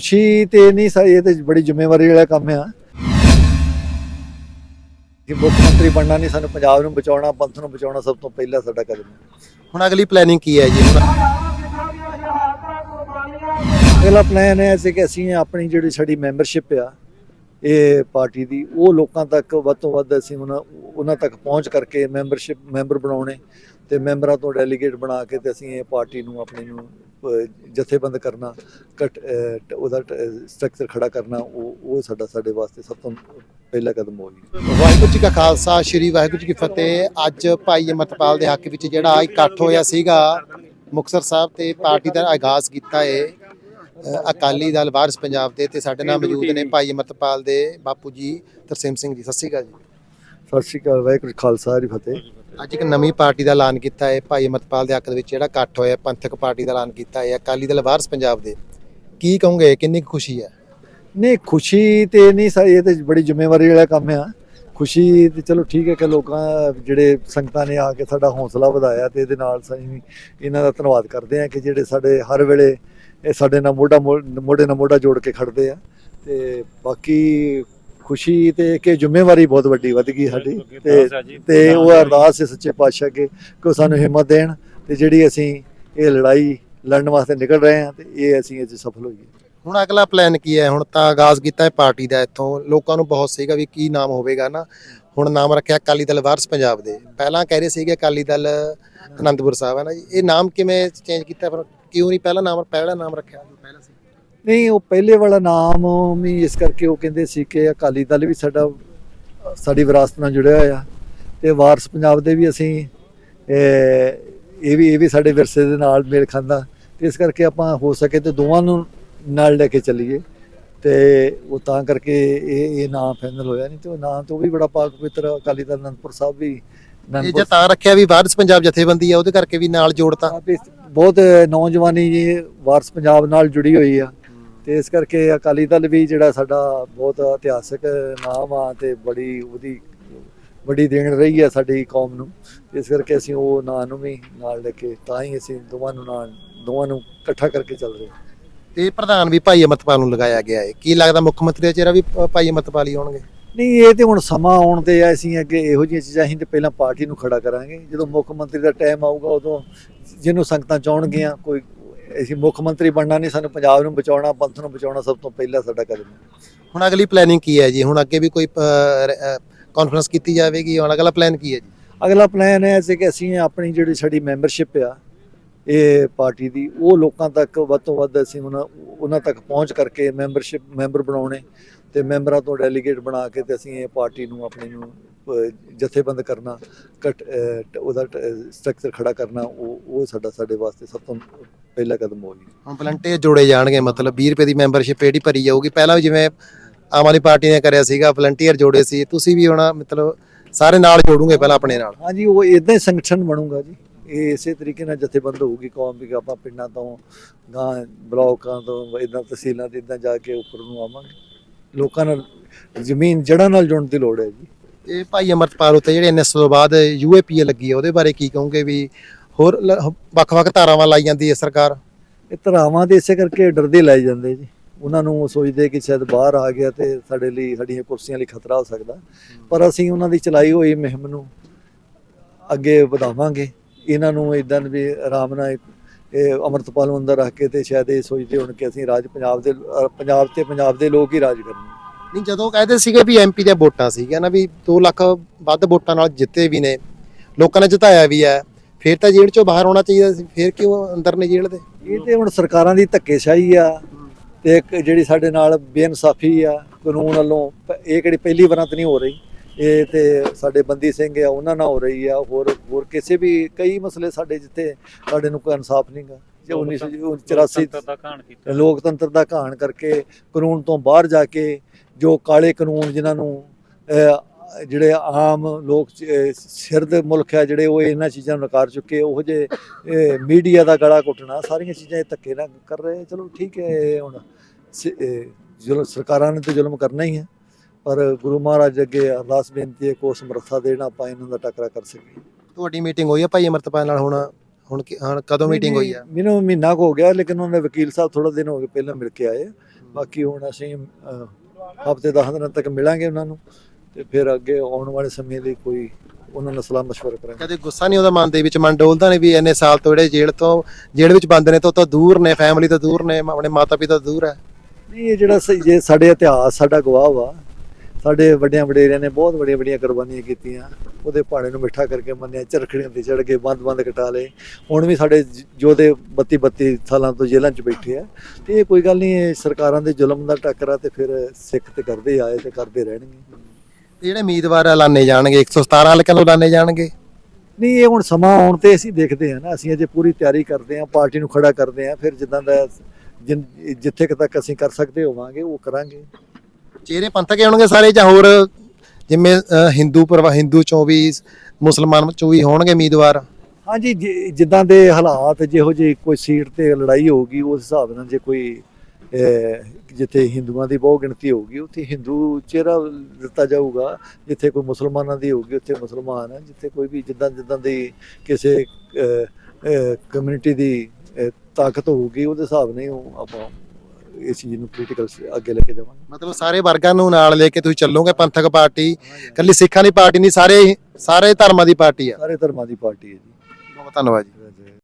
ਖੁਸ਼ੀ ਤੇ ਨਹੀਂ ਸਾ ਇਹ ਤੇ ਬੜੀ ਜ਼ਿੰਮੇਵਾਰੀ ਵਾਲਾ ਕੰਮ ਆ। ਕਿ ਮੁੱਖ ਮੰਤਰੀ ਬਣਨਾ ਨਹੀਂ ਸਾਨੂੰ ਪੰਜਾਬ ਨੂੰ ਬਚਾਉਣਾ ਪੰਥ ਨੂੰ ਬਚਾਉਣਾ ਸਭ ਤੋਂ ਪਹਿਲਾ ਸਾਡਾ ਕਦਮ ਹੈ ਹੁਣ ਅਗਲੀ ਪਲੈਨਿੰਗ ਕੀ ਹੈ ਜੀ? ਅਗਲਾ ਪਲਾਨ ਹੈ ਸੀ ਕਿ ਅਸੀਂ ਆਪਣੀ ਜਿਹੜੀ ਸਾਡੀ ਮੈਂਬਰਸ਼ਿਪ ਆ ਇਹ ਪਾਰਟੀ ਦੀ ਉਹ ਲੋਕਾਂ ਤੱਕ ਵੱਧ ਤੋਂ ਵੱਧ ਅਸੀਂ ਉਹਨਾਂ ਉਹਨਾਂ ਤੱਕ ਪਹੁੰਚ ਕਰਕੇ ਮੈਂਬਰਸ਼ਿਪ ਮੈਂਬਰ ਬਣਾਉਣੇ ਤੇ ਮੈਂਬਰਾਂ ਤੋਂ ਡੈਲੀਗੇਟ ਬਣਾ ਕੇ ਤੇ ਅਸੀਂ ਇਹ ਪਾਰਟੀ ਨੂੰ ਆਪਣੀ ਨੂੰ ਜਥੇਬੰਦ ਕਰਨਾ ਕਟ ਉਹਦਾ ਸਟਰਕਚਰ ਖੜਾ ਕਰਨਾ, ਉਹ ਉਹ ਸਾਡਾ, ਸਾਡੇ ਵਾਸਤੇ ਸਭ ਤੋਂ ਪਹਿਲਾ ਕਦਮ ਹੋਵੇਗੀ ਵਾਹਿਗੁਰੂ ਜੀ ਕਾ ਖਾਲਸਾ, ਸ੍ਰੀ ਵਾਹਿਗੁਰੂ ਜੀ ਕੀ ਫਤਿਹ। ਅੱਜ ਭਾਈ ਅਮਰਤਪਾਲ ਦੇ ਹੱਕ ਵਿੱਚ ਜਿਹੜਾ ਇਕੱਠ ਹੋਇਆ ਸੀਗਾ, ਮੁਕਤਸਰ ਸਾਹਿਬ ਤੇ ਪਾਰਟੀ ਦਾ ਆਗਾਜ਼ ਕੀਤਾ ਹੈ ਅਕਾਲੀ ਦਲ ਵਾਰਿਸ ਪੰਜਾਬ ਦੇ ਤੇ ਸਾਡੇ ਨਾਲ ਮੌਜੂਦ ਨੇ ਭਾਈ ਅਮਰਤਪਾਲ ਦੇ ਬਾਪੂ ਜੀ, ਤਰਸੇਮ ਸਿੰਘ ਜੀ। ਸਤਿ ਸ਼੍ਰੀ ਅਕਾਲ ਜੀ। ਸਤਿ ਸ਼੍ਰੀ ਅਕਾਲ ਵਾਹਿਗੁਰੂ ਖਾਲਸਾ ਜੀ ਫਤਿਹ। ਅੱਜ ਇੱਕ ਨਵੀਂ ਪਾਰਟੀ ਦਾ ਐਲਾਨ ਕੀਤਾ ਹੈ। ਭਾਈ ਅਮਰਤਪਾਲ ਦੇ ਹੱਕ ਦੇ ਵਿੱਚ ਜਿਹੜਾ ਇਕੱਠ ਹੋਇਆ ਪੰਥਕ ਪਾਰਟੀ ਦਾ ਐਲਾਨ ਕੀਤਾ ਹੈ। ਅਕਾਲੀ ਦਲ ਵਾਰਿਸ ਪੰਜਾਬ ਦੇ। ਕੀ ਕਹੋਗੇ ਕਿੰਨੀ ਖੁਸ਼ੀ ਹੈ? ਨਹੀਂ ਖੁਸ਼ੀ ਤੇ ਨਹੀਂ ਸਾ ਇਹ ਤੇ ਬੜੀ ਜ਼ਿੰਮੇਵਾਰੀ ਵਾਲਾ ਕੰਮ ਆ। ਖੁਸ਼ੀ ਤੇ ਚਲੋ ਠੀਕ ਹੈ ਕਿ ਲੋਕਾਂ ਜਿਹੜੇ ਸੰਗਤਾਂ ਨੇ ਆ ਕੇ ਸਾਡਾ ਹੌਸਲਾ ਵਧਾਇਆ ਤੇ ਇਹਦੇ ਨਾਲ ਅਸੀਂ ਇਹਨਾਂ ਦਾ ਧੰਨਵਾਦ ਕਰਦੇ ਆ ਕਿ ਜਿਹੜੇ ਸਾਡੇ ਹਰ ਵੇਲੇ ਇਹ ਸਾਡੇ ਨਾਲ ਮੋਢਾ ਮੋਢੇ ਨਾਲ ਮੋਢਾ ਜੋੜ ਕੇ ਖੜਦੇ ਆ। ਤੇ ਬਾਕੀ ਖੁਸ਼ੀ ਤੇ ਕਿ ਜ਼ਿੰਮੇਵਾਰੀ ਬਹੁਤ ਵੱਡੀ ਵੱਧ ਗਈ ਸਾਡੀ ਤੇ ਤੇ ਉਹ ਅਰਦਾਸ ਹੈ ਸੱਚੇ ਪਾਤਸ਼ਾਹ ਅੱਗੇ ਕਿ ਉਹ ਸਾਨੂੰ ਹਿੰਮਤ ਦੇਣ ਤੇ ਜਿਹੜੀ ਅਸੀਂ ਇਹ ਲੜਾਈ ਲੜਨ ਵਾਸਤੇ ਨਿਕਲ ਰਹੇ ਹਾਂ ਤੇ ਇਹ ਅਸੀਂ ਇਹ 'ਚ ਸਫਲ ਹੋਈਏ। ਹੁਣ ਅਗਲਾ ਪਲਾਨ ਕੀ ਹੈ? ਹੁਣ ਤਾਂ ਆਗਾਜ਼ ਕੀਤਾ ਹੈ ਪਾਰਟੀ ਦਾ ਇੱਥੋਂ। ਲੋਕਾਂ ਨੂੰ ਬਹੁਤ ਸੀਗਾ ਵੀ ਕੀ ਨਾਮ ਹੋਵੇਗਾ ਨਾ। ਹੁਣ ਨਾਮ ਰੱਖਿਆ ਅਕਾਲੀ ਦਲ ਵਾਰਿਸ ਪੰਜਾਬ ਦੇ। ਪਹਿਲਾਂ ਕਹਿ ਰਹੇ ਸੀਗੇ ਅਕਾਲੀ ਦਲ ਅਨੰਦਪੁਰ ਸਾਹਿਬ ਹੈ ਨਾ ਜੀ। ਇਹ ਨਾਮ ਕਿਵੇਂ ਚੇਂਜ ਕੀਤਾ ਫਿਰ? ਕਿਉਂ ਨਹੀਂ ਪਹਿਲਾ ਨਾਮ ਪਹਿਲਾ ਨਾਮ ਰੱਖਿਆ? ਪਹਿਲਾਂ ਨਹੀਂ ਉਹ ਪਹਿਲੇ ਵਾਲਾ ਨਾਮ ਵੀ ਇਸ ਕਰਕੇ ਉਹ ਕਹਿੰਦੇ ਸੀ ਕਿ ਅਕਾਲੀ ਦਲ ਵੀ ਸਾਡਾ ਸਾਡੀ ਵਿਰਾਸਤ ਨਾਲ ਜੁੜਿਆ ਹੋਇਆ। ਤੇ ਵਾਰਸ ਪੰਜਾਬ ਦੇ ਵੀ ਅਸੀਂ ਇਹ ਇਹ ਵੀ ਇਹ ਵੀ ਸਾਡੇ ਵਿਰਸੇ ਦੇ ਨਾਲ ਮੇਲ ਖਾਂਦਾ। ਤੇ ਇਸ ਕਰਕੇ ਆਪਾਂ ਹੋ ਸਕੇ ਤੇ ਦੋਵਾਂ ਨੂੰ ਨਾਲ ਲੈ ਕੇ ਚੱਲੀਏ। ਤੇ ਉਹ ਤਾਂ ਕਰਕੇ ਇਹ ਇਹ ਨਾਮ ਫਾਈਨਲ ਹੋਇਆ ਨਹੀਂ ਤੇ ਉਹ ਨਾਮ ਤੋਂ ਵੀ ਬੜਾ ਪਾਕ ਪਵਿੱਤਰ ਅਕਾਲੀ ਦਲ ਅਨੰਦਪੁਰ ਸਾਹਿਬ ਵੀ ਇਹ ਜੇ ਤਾਂ ਰੱਖਿਆ ਵੀ ਵਾਰਿਸ ਪੰਜਾਬ ਜਥੇਬੰਦੀ ਆ ਉਹਦੇ ਕਰਕੇ ਵੀ ਨਾਲ ਜੋੜਤਾ। ਬਹੁਤ ਨੌਜਵਾਨੀ ਜੀ ਵਾਰਸ ਪੰਜਾਬ ਨਾਲ ਜੁੜੀ ਹੋਈ ਆ। ਤੇ ਇਸ ਕਰਕੇ ਅਕਾਲੀ ਦਲ ਵੀ ਜਿਹੜਾ ਸਾਡਾ ਬਹੁਤ ਇਤਿਹਾਸਕ ਨਾਮ ਆ ਤੇ ਬੜੀ ਉਹਦੀ ਵੱਡੀ ਦੇਣ ਰਹੀ ਹੈ ਸਾਡੀ ਕੌਮ ਨੂੰ। ਇਸ ਕਰਕੇ ਅਸੀਂ ਉਹ ਨਾਂ ਨੂੰ ਵੀ ਨਾਲ ਲੈ ਕੇ ਤਾਂ ਹੀ ਅਸੀਂ ਦੋਵਾਂ ਨੂੰ ਨਾਲ ਦੋਵਾਂ ਨੂੰ ਇਕੱਠਾ ਕਰਕੇ ਚੱਲ ਰਹੇ ਹਾਂ। ਤੇ ਪ੍ਰਧਾਨ ਵੀ ਭਾਈ ਅਮਰਤਪਾਲ ਨੂੰ ਲਗਾਇਆ ਗਿਆ ਹੈ। ਕੀ ਲੱਗਦਾ ਮੁੱਖ ਮੰਤਰੀ ਦਾ ਚਿਹਰਾ ਵੀ ਭਾਈ ਅਮਰਤਪਾਲ ਹੀ ਹੋਣਗੇ? ਨਹੀਂ ਇਹ ਤੇ ਹੁਣ ਸਮਾਂ ਆਉਣ ਤੇ ਆ ਅਸੀਂ ਅੱਗੇ ਇਹੋ ਜਿਹੀਆਂ ਚੀਜ਼ਾਂ ਅਸੀਂ ਤੇ ਪਹਿਲਾਂ ਪਾਰਟੀ ਨੂੰ ਖੜਾ ਕਰਾਂਗੇ। ਜਦੋਂ ਮੁੱਖ ਮੰਤਰੀ ਦਾ ਟਾਈਮ ਆਊਗਾ ਉਦੋਂ ਜਿਹਨੂੰ ਸੰਗਤਾਂ ਚਾਹਣਗੀਆਂ ਕੋਈ ਅਸੀਂ ਮੁੱਖ ਮੰਤਰੀ ਬਣਨਾ ਨਹੀਂ ਸਾਨੂੰ ਪੰਜਾਬ ਨੂੰ ਬਚਾਉਣਾ ਪੰਥ ਨੂੰ ਬਚਾਉਣਾ ਸਭ ਤੋਂ ਪਹਿਲਾ ਸਾਡਾ ਕਦਮ ਹੈ। ਹੁਣ ਅਗਲੀ ਪਲੈਨਿੰਗ ਕੀ ਹੈ ਜੀ? ਹੁਣ ਅੱਗੇ ਵੀ ਕੋਈ ਕਾਨਫਰੰਸ ਕੀਤੀ ਜਾਵੇਗੀ ਹੁਣ ਅਗਲਾ ਪਲਾਨ ਕੀ ਹੈ ਜੀ? ਅਗਲਾ ਪਲਾਨ ਹੈ ਕਿ ਅਸੀਂ ਆਪਣੀ ਜਿਹੜੀ ਸਾਡੀ ਮੈਂਬਰਸ਼ਿਪ ਆ ਇਹ ਪਾਰਟੀ ਦੀ ਉਹ ਲੋਕਾਂ ਤੱਕ ਵੱਧ ਤੋਂ ਵੱਧ ਅਸੀਂ ਉਹਨਾਂ ਉਹਨਾਂ ਤੱਕ ਪਹੁੰਚ ਕਰਕੇ ਮੈਂਬਰਸ਼ਿਪ ਮੈਂਬਰ ਬਣਾਉਣੇ ਤੇ ਮੈਂਬਰਾਂ ਤੋਂ ਡੈਲੀਗੇਟ ਬਣਾ ਕੇ ਤੇ ਅਸੀਂ ਇਹ ਪਾਰਟੀ ਨੂੰ ਆਪਣੀ ਨੂੰ ਜਥੇਬੰਦ ਕਰਨਾ ਉਹਦਾ ਸਟਰਕਚਰ ਖੜਾ ਕਰਨਾ ਉਹ ਉਹ ਸਾਡਾ ਸਾਡੇ ਵਾਸਤੇ ਸਭ ਤੋਂ ਪਹਿਲਾ ਕਦਮ ਹੋਵੇਗੀ ਹੁਣ ਵਲੰਟੀਅਰ ਜੋੜੇ ਜਾਣਗੇ ਮਤਲਬ 20 ਰੁਪਏ ਦੀ ਮੈਂਬਰਸ਼ਿਪ ਜਿਹੜੀ ਭਰੀ ਜਾਊਗੀ। ਪਹਿਲਾਂ ਵੀ ਜਿਵੇਂ ਆਮ ਆਦਮੀ ਪਾਰਟੀ ਨੇ ਕਰਿਆ ਸੀਗਾ ਵਲੰਟੀਅਰ ਜੋੜੇ ਸੀ ਤੁਸੀਂ ਵੀ ਹੁਣ ਮਤਲਬ ਸਾਰੇ ਨਾਲ ਜੋੜੂਗੇ ਪਹਿਲਾਂ ਆਪਣੇ ਨਾਲ? ਹਾਂਜੀ ਉਹ ਇਦਾਂ ਹੀ ਸੰਗਠਨ ਬਣੂਗਾ ਜੀ। ਇਹ ਇਸੇ ਤਰੀਕੇ ਨਾਲ ਜਥੇਬੰਦ ਹੋਊਗੀ ਕੌਮ ਵੀ ਆਪਾਂ ਪਿੰਡਾਂ ਤੋਂ ਗਾਂ ਬਲਾਕਾਂ ਤੋਂ ਇਦਾਂ ਤਹਿਸੀਲਾਂ ਤੇ ਇਦਾਂ ਜਾ ਕੇ ਉੱਪਰ ਨੂੰ ਆਵਾਂਗੇ। ਲੋਕਾਂ ਨਾਲ ਜ਼ਮੀਨ ਜੜ੍ਹਾਂ ਨਾਲ ਜੁੜਨ ਦੀ ਲੋੜ ਹੈ ਜੀ। ਇਹ ਭਾਈ ਅਮਰਤਪਾਲ ਉੱਤੇ ਜਿਹੜੇ ਐਨਐਸ ਤੋਂ ਬਾਅਦ ਯੂਏਪੀਏ ਲੱਗੀ ਹੈ ਉਹਦੇ ਬਾਰੇ ਕੀ ਕਹੋਗੇ ਵੀ ਹੋਰ ਲ- ਵੱਖ-ਵੱਖ ਧਾਰਾਵਾਂ ਲਾਈ ਜਾਂਦੀ ਹੈ ਸਰਕਾਰ? ਇਹ ਧਰਾਵਾਂ ਦੇ ਇਸੇ ਕਰਕੇ ਡਰਦੇ ਲਾਏ ਜਾਂਦੇ ਜੀ। ਉਹਨਾਂ ਨੂੰ ਉਹ ਸੋਚਦੇ ਕਿ ਸ਼ਾਇਦ ਬਾਹਰ ਆ ਗਿਆ ਤੇ ਸਾਡੇ ਲਈ ਸਾਡੀਆਂ ਕੁਰਸੀਆਂ ਲਈ ਖਤਰਾ ਹੋ ਸਕਦਾ। ਪਰ ਅਸੀਂ ਉਹਨਾਂ ਦੀ ਚਲਾਈ ਹੋਈ ਮੁਹਿੰਮ ਨੂੰ ਅੱਗੇ ਵਧਾਵਾਂਗੇ। ਇਹਨਾਂ ਨੂੰ ਇਦਾਂ ਵੀ ਆਰਾਮ ਨਾਲ ਇਹ ਅੰਮ੍ਰਿਤਪਾਲ ਨੂੰ ਅੰਦਰ ਰੱਖ ਕੇ ਤੇ ਸ਼ਾਇਦ ਇਹ ਸੋਚਦੇ ਹੋਣ ਕਿ ਅਸੀਂ ਰਾਜ ਪੰਜਾਬ ਦੇ ਪੰਜਾਬ ਤੇ ਪੰਜਾਬ ਦੇ ਲੋਕ ਹੀ ਰਾਜ ਕਰਨੇ ਨਹੀਂ ਜਦੋਂ ਕਹਿੰਦੇ ਸੀਗੇ ਵੀ ਐਮਪੀ ਦੀਆਂ ਵੋਟਾਂ ਸੀਗੀਆਂ ਨਾ ਵੀ 2 ਲੱਖ ਵੱਧ ਵੋਟਾਂ ਨਾਲ ਜਿੱਤੇ ਵੀ ਨੇ ਲੋਕਾਂ ਨੇ ਜਿਤਾਇਆ ਵੀ ਹੈ। ਫਿਰ ਤਾਂ ਜੇਲ੍ਹ ਚੋਂ ਬਾਹਰ ਆਉਣਾ ਚਾਹੀਦਾ ਸੀ ਫਿਰ ਕਿਉਂ ਅੰਦਰ ਨੇ ਜੇਲ੍ਹ ਦੇ? ਇਹ ਤੇ ਹੁਣ ਸਰਕਾਰਾਂ ਦੀ ਧੱਕੇਸ਼ਾਹੀ ਆ ਤੇ ਇੱਕ ਜਿਹੜੀ ਸਾਡੇ ਨਾਲ ਬੇਇਨਸਾਫੀ ਆ ਕਾਨੂੰਨ ਵੱਲੋਂ ਪ- ਇਹ ਕਿਹੜੀ ਪਹਿਲੀ ਵਾਰ ਤਾਂ ਨਹੀਂ ਹੋ ਰਹੀ ਇਹ ਤੇ ਸਾਡੇ ਬੰਦੀ ਸਿੰਘ ਆ ਉਹਨਾਂ ਨਾਲ ਹੋ ਰਹੀ ਆ ਹੋਰ ਹੋਰ ਕਿਸੇ ਵੀ ਕਈ ਮਸਲੇ ਸਾਡੇ ਜਿੱਥੇ ਸਾਡੇ ਨੂੰ ਕੋਈ ਇਨਸਾਫ ਨਹੀਂਗਾ ਜੇ 1984 ਦਾ ਘਾਣ ਕੀਤਾ। ਲੋਕਤੰਤਰ ਦਾ ਘਾਣ ਕਰਕੇ ਕਾਨੂੰਨ ਤੋਂ ਬਾਹਰ ਜਾ ਕੇ ਜੋ ਕਾਲੇ ਕਾਨੂੰਨ ਜਿਨ੍ਹਾਂ ਨੂੰ ਜਿਹੜੇ ਆਮ ਲੋਕ ਸਿਰ ਦੇ ਮੁਲਕ ਆ ਜਿਹੜੇ ਉਹ ਇਹਨਾਂ ਚੀਜ਼ਾਂ ਨੂੰ ਨਕਾਰ ਚੁੱਕੇ ਉਹ ਜੇ ਮੀਡੀਆ ਦਾ ਗਲਾ ਘੁੱਟਣਾ ਸਾਰੀਆਂ ਚੀਜ਼ਾਂ ਇਹ ਧੱਕੇ ਨਾਲ ਕਰ ਰਹੇ ਚਲੋ ਠੀਕ ਹੈ ਹੁਣ ਜ਼ੁਲਮ ਸਰਕਾਰਾਂ ਨੇ ਤਾਂ ਜ਼ੁਲਮ ਕਰਨਾ ਹੀ ਹੈ ਪਰ ਗੁਰੂ ਮਹਾਰਾਜ ਅੱਗੇ ਅਰਦਾਸ ਬੇਨਤੀ ਹੈ ਕੋ ਸਮਰੱਥਾ ਦੇਣਾ ਆਪਾਂ ਇਹਨਾਂ ਦਾ ਟੱਕਰਾ ਕਰ ਸਕੀਏ। ਤੁਹਾਡੀ ਮੀਟਿੰਗ ਹੋਈ ਹੈ ਭਾਈ ਅਮਰਤਪਾਲ ਨਾਲ ਹੁਣ ਹੁਣ ਕਦੋਂ ਮੀਟਿੰਗ ਹੋਈ ਆ? ਮੈਨੂੰ ਮਹੀਨਾ ਕੁ ਹੋ ਗਿਆ ਲੇਕਿਨ ਉਹਨਾਂ ਦੇ ਵਕੀਲ ਸਾਹਿਬ ਥੋੜਾ ਦਿਨ ਹੋ ਗਏ ਪਹਿਲਾਂ ਮਿਲ ਕੇ ਆਏ ਬਾਕੀ ਹੁਣ ਅਸੀਂ ਹਫ਼ਤੇ 10 ਦਿਨਾਂ ਤੱਕ ਮਿਲਾਂਗੇ ਉਹਨਾਂ ਨੂੰ। ਤੇ ਫਿਰ ਅੱਗੇ ਆਉਣ ਵਾਲੇ ਸਮੇਂ ਲਈ ਕੋਈ ਉਹਨਾਂ ਨਾਲ ਸਲਾਹ ਮਸ਼ਵਰਾ ਕਰਾਂਗੇ। ਕਦੇ ਗੁੱਸਾ ਨਹੀਂ ਉਹਦਾ ਮਨ ਦੇ ਵਿੱਚ? ਮਨ ਡੋਲਦਾ ਨਹੀਂ ਵੀ ਇੰਨੇ ਸਾਲ ਤੋਂ ਜਿਹੜੇ ਜੇਲ੍ਹ ਤੋਂ ਜੇਲ੍ਹ ਵਿੱਚ ਬੰਦ ਨੇ ਤੋਂ ਤੋਂ ਦੂਰ ਨੇ ਫੈਮਿਲੀ ਤੋਂ ਦੂਰ ਨੇ ਆਪਣੇ ਮਾਤਾ ਪਿਤਾ ਤੋਂ ਦੂਰ ਹੈ। ਨਹੀਂ ਇਹ ਜਿਹੜਾ ਜੇ ਸਾਡੇ ਇਤਿਹਾਸ ਸਾਡਾ ਗਵਾਹ ਵਾ ਸਾਡੇ ਵੱਡਿਆਂ ਵਡੇਰਿਆਂ ਨੇ ਬਹੁਤ ਵੱਡੀਆਂ ਵੱਡੀਆਂ ਕੁਰਬਾਨੀਆਂ ਕੀਤੀਆਂ। ਉਹਦੇ ਪਹਾੜੇ ਨੂੰ ਮਿੱਠਾ ਕਰਕੇ ਮੰਨਿਆ ਚਰਖੜੀਆਂ ਤੇ ਚੜ ਕੇ ਬੰਦ ਬੰਦ ਕਟਾ ਲਏ। ਹੁਣ ਵੀ ਸਾਡੇ ਜ- ਯੋਧੇ 32 32 ਸਾਲਾਂ ਤੋਂ ਜੇਲ੍ਹਾਂ 'ਚ ਬੈਠੇ ਆ। ਤੇ ਇਹ ਕੋਈ ਗੱਲ ਨਹੀਂ ਇਹ ਸਰਕਾਰਾਂ ਦੇ ਜ਼ੁਲਮ ਦਾ ਟੱਕਰਾ ਤੇ ਫਿਰ ਸਿੱਖ ਤੇ ਕਰਦੇ ਆਏ ਤੇ ਕਰਦੇ ਰਹਿਣਗੇ। ਜਿਹੜੇ ਉਮੀਦਵਾਰ ਐਲਾਨੇ ਜਾਣਗੇ 117 ਹਲਕਿਆਂ ਤੋਂ ਐਲਾਨੇ ਜਾਣਗੇ। ਨਹੀਂ ਇਹ ਹੁਣ ਸਮਾਂ ਆਉਣ ਤੇ ਅਸੀਂ ਦੇਖਦੇ ਹਾਂ ਨਾ ਅਸੀਂ ਅਜੇ ਪੂਰੀ ਤਿਆਰੀ ਕਰਦੇ ਹਾਂ ਪਾਰਟੀ ਨੂੰ ਖੜਾ ਕਰਦੇ ਹਾਂ ਫਿਰ ਜਿੱਦਾਂ ਦਾ ਜਿੱਥੇ ਤੱਕ ਅਸੀਂ ਕਰ ਸਕਦੇ ਹੋਵਾਂਗੇ ਉਹ ਕਰਾਂਗੇ। ਚਿਹਰੇ ਪੰਥਕ ਹੋਣਗੇ ਸਾਰੇ ਜਾਂ ਹੋਰ ਜਿਵੇਂ ਹਿੰਦੂ ਪਰਵਾ ਹਿੰਦੂ ਚੋਂ ਵੀ ਮੁਸਲਮਾਨ ਚੋਂ ਵੀ ਹੋਣਗੇ ਉਮੀਦਵਾਰ? ਹਾਂਜੀ ਜਿੱਦਾਂ ਦੇ ਹਾਲਾਤ ਜਿਹੋ ਜਿਹੀ ਕੋਈ ਸੀਟ ਤੇ ਲੜਾਈ ਹੋਊਗੀ ਉਸ ਹਿਸਾਬ ਨਾਲ ਜੇ ਕੋਈ ਜਿੱਥੇ ਹਿੰਦੂਆਂ ਦੀ ਬਹੁ ਗਿਣਤੀ ਹੋਊਗੀ ਉੱਥੇ ਹਿੰਦੂ ਚਿਹਰਾ ਦਿੱਤਾ ਜਾਊਗਾ ਜਿੱਥੇ ਕੋਈ ਮੁਸਲਮਾਨਾਂ ਦੀ ਹੋਊਗੀ ਉੱਥੇ ਮੁਸਲਮਾਨ ਹੈ ਜਿੱਥੇ ਕੋਈ ਵੀ ਜਿੱਦਾਂ ਜਿੱਦਾਂ ਦੀ ਕਿਸੇ ਕਮਿਊਨਿਟੀ ਦੀ ਤਾਕਤ ਹੋਊਗੀ ਉਹਦੇ ਹਿਸਾਬ ਨਾਲ ਆਪਾਂ ਇਸ ਚੀਜ਼ ਨੂੰ ਪੋਲੀਟੀਕਲ ਅੱਗੇ ਲੈ ਕੇ ਜਾਵਾਂਗੇ। ਮਤਲਬ ਸਾਰੇ ਵਰਗਾਂ ਨੂੰ ਨਾਲ ਲੈ ਕੇ ਤੁਸੀਂ ਚੱਲੋਗੇ ਪੰਥਕ ਪਾਰਟੀ ਇਕੱਲੀ ਸਿੱਖਾਂ ਦੀ ਪਾਰਟੀ ਨਹੀਂ ਸਾਰੇ ਸਾਰੇ ਧਰਮਾਂ ਦੀ ਪਾਰਟੀ ਆ? ਸਾਰੇ ਧਰਮਾਂ ਦੀ ਪਾਰਟੀ ਹੈ ਜੀ। ਬਹੁਤ ਧੰਨਵਾਦ ਜੀ।